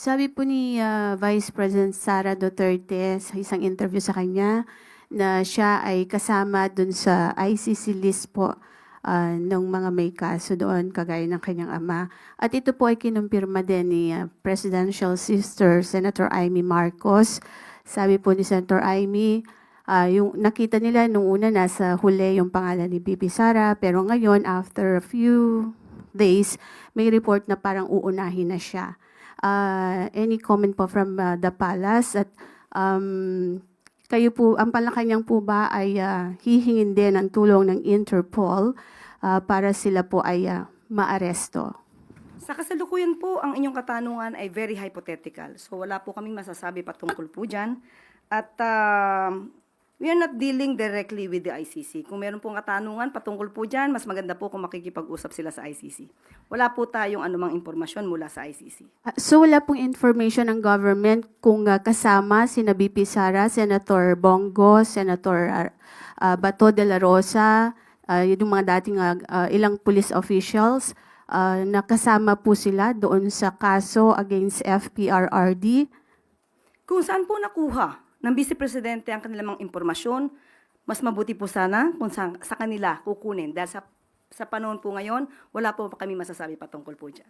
Sabi po ni ah, Vice President Sara Duterte sa isang interview sa kanya na siya ay kasama dun sa ICC list po ah, ng mga may kaso doon kagaya ng kanyang ama. At ito po ay kinumpirma din ni ah, Presidential Sister Senator Amy Marcos. Sabi po ni Senator Amy, ah, yung nakita nila nung una nasa huli yung pangalan ni Bibi Sara pero ngayon after a few days may report na parang uunahin na siya. Uh, any comment po from uh, the palace at um, kayo po, ang palakanyang po ba ay uh, hihingin din ng tulong ng Interpol uh, para sila po ay uh, maaresto? Sa kasalukuyan po, ang inyong katanungan ay very hypothetical. So wala po kaming masasabi patungkol po dyan. At um, we are not dealing directly with the ICC. Kung meron pong katanungan patungkol po dyan, mas maganda po kung makikipag-usap sila sa ICC. Wala po tayong anumang impormasyon mula sa ICC. Uh, so wala pong information ng government kung uh, kasama si BP Sara, Senator Bongo, Senator uh, Bato de la Rosa, uh, yung mga dating uh, uh, ilang police officials, uh, nakasama po sila doon sa kaso against FPRRD. Kung saan po nakuha ng Vice Presidente ang kanilang mga impormasyon, mas mabuti po sana kung sa, sa kanila kukunin. Dahil sa, sa panahon po ngayon, wala po kami masasabi patungkol po dyan.